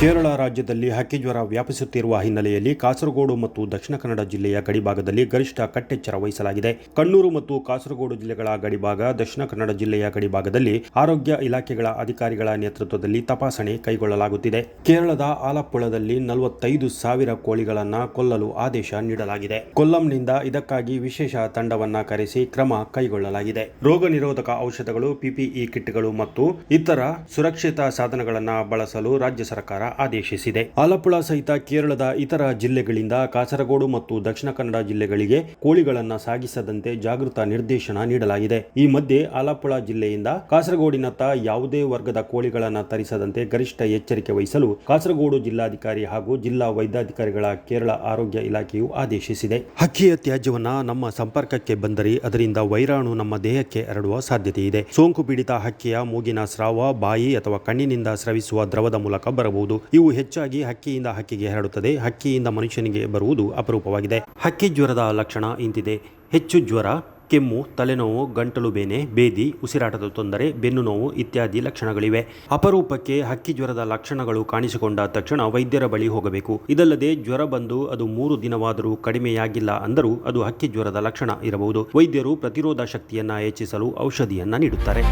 ಕೇರಳ ರಾಜ್ಯದಲ್ಲಿ ಹಕ್ಕಿಜ್ವರ ವ್ಯಾಪಿಸುತ್ತಿರುವ ಹಿನ್ನೆಲೆಯಲ್ಲಿ ಕಾಸರಗೋಡು ಮತ್ತು ದಕ್ಷಿಣ ಕನ್ನಡ ಜಿಲ್ಲೆಯ ಗಡಿಭಾಗದಲ್ಲಿ ಗರಿಷ್ಠ ಕಟ್ಟೆಚ್ಚರ ವಹಿಸಲಾಗಿದೆ. ಕಣ್ಣೂರು ಮತ್ತು ಕಾಸರಗೋಡು ಜಿಲ್ಲೆಗಳ ಗಡಿಭಾಗ, ದಕ್ಷಿಣ ಕನ್ನಡ ಜಿಲ್ಲೆಯ ಗಡಿಭಾಗದಲ್ಲಿ ಆರೋಗ್ಯ ಇಲಾಖೆಗಳ ಅಧಿಕಾರಿಗಳ ನೇತೃತ್ವದಲ್ಲಿ ತಪಾಸಣೆ ಕೈಗೊಳ್ಳಲಾಗುತ್ತಿದೆ. ಕೇರಳದ ಆಲಪ್ಪುಳದಲ್ಲಿ ನಲವತ್ತೈದು ಸಾವಿರ ಕೋಳಿಗಳನ್ನು ಕೊಲ್ಲಲು ಆದೇಶ ನೀಡಲಾಗಿದೆ. ಕೊಲ್ಲಂನಿಂದ ಇದಕ್ಕಾಗಿ ವಿಶೇಷ ತಂಡವನ್ನು ಕರೆಸಿ ಕ್ರಮ ಕೈಗೊಳ್ಳಲಾಗಿದೆ. ರೋಗ ನಿರೋಧಕ ಔಷಧಗಳು, ಪಿಪಿಇ ಕಿಟ್ಗಳು ಮತ್ತು ಇತರ ಸುರಕ್ಷಿತ ಸಾಧನಗಳನ್ನು ಬಳಸಲು ರಾಜ್ಯ ಸರ್ಕಾರ ಆದೇಶಿಸಿದೆ. ಆಲಪ್ಪುಳ ಸಹಿತ ಕೇರಳದ ಇತರ ಜಿಲ್ಲೆಗಳಿಂದ ಕಾಸರಗೋಡು ಮತ್ತು ದಕ್ಷಿಣ ಕನ್ನಡ ಜಿಲ್ಲೆಗಳಿಗೆ ಕೋಳಿಗಳನ್ನು ಸಾಗಿಸದಂತೆ ಜಾಗೃತ ನಿರ್ದೇಶನ ನೀಡಲಾಗಿದೆ. ಈ ಮಧ್ಯೆ ಆಲಪ್ಪುಳ ಜಿಲ್ಲೆಯಿಂದ ಕಾಸರಗೋಡಿನತ್ತ ಯಾವುದೇ ವರ್ಗದ ಕೋಳಿಗಳನ್ನು ತರಿಸದಂತೆ ಗರಿಷ್ಠ ಎಚ್ಚರಿಕೆ ವಹಿಸಲು ಕಾಸರಗೋಡು ಜಿಲ್ಲಾಧಿಕಾರಿ ಹಾಗೂ ಜಿಲ್ಲಾ ವೈದ್ಯಾಧಿಕಾರಿಗಳ ಕೇರಳ ಆರೋಗ್ಯ ಇಲಾಖೆಯು ಆದೇಶಿಸಿದೆ. ಹಕ್ಕಿಯ ತ್ಯಾಜ್ಯವನ್ನು ನಮ್ಮ ಸಂಪರ್ಕಕ್ಕೆ ಬಂದರೆ ಅದರಿಂದ ವೈರಾಣು ನಮ್ಮ ದೇಹಕ್ಕೆ ಹರಡುವ ಸಾಧ್ಯತೆ ಇದೆ ಸೋಂಕು ಪೀಡಿತ ಹಕ್ಕಿಯ ಮೂಗಿನ ಸ್ರಾವ, ಬಾಯಿ ಅಥವಾ ಕಣ್ಣಿನಿಂದ ಸ್ರವಿಸುವ ದ್ರವದ ಮೂಲಕ ಬರಬಹುದು. ಇವು ಹೆಚ್ಚಾಗಿ ಹಕ್ಕಿಯಿಂದ ಹಕ್ಕಿಗೆ ಹರಡುತ್ತದೆ. ಹಕ್ಕಿಯಿಂದ ಮನುಷ್ಯನಿಗೆ ಬರುವುದು ಅಪರೂಪವಾಗಿದೆ. ಹಕ್ಕಿ ಜ್ವರದ ಲಕ್ಷಣ ಇಂತಿದೆ. ಹೆಚ್ಚು ಜ್ವರ, ಕೆಮ್ಮು, ತಲೆನೋವು, ಗಂಟಲು ಬೇನೆ, ಬೇದಿ, ಉಸಿರಾಟದ ತೊಂದರೆ, ಬೆನ್ನು ನೋವು ಇತ್ಯಾದಿ ಲಕ್ಷಣಗಳಿವೆ. ಅಪರೂಪಕ್ಕೆ ಹಕ್ಕಿ ಜ್ವರದ ಲಕ್ಷಣಗಳು ಕಾಣಿಸಿಕೊಂಡ ತಕ್ಷಣ ವೈದ್ಯರ ಬಳಿ ಹೋಗಬೇಕು. ಇದಲ್ಲದೆ ಜ್ವರ ಬಂದು ಅದು ಮೂರು ದಿನವಾದರೂ ಕಡಿಮೆಯಾಗಿಲ್ಲ ಅಂದರೂ ಅದು ಹಕ್ಕಿ ಜ್ವರದ ಲಕ್ಷಣ ಇರಬಹುದು. ವೈದ್ಯರು ಪ್ರತಿರೋಧ ಶಕ್ತಿಯನ್ನ ಹೆಚ್ಚಿಸಲು ಔಷಧಿಯನ್ನ ನೀಡುತ್ತಾರೆ.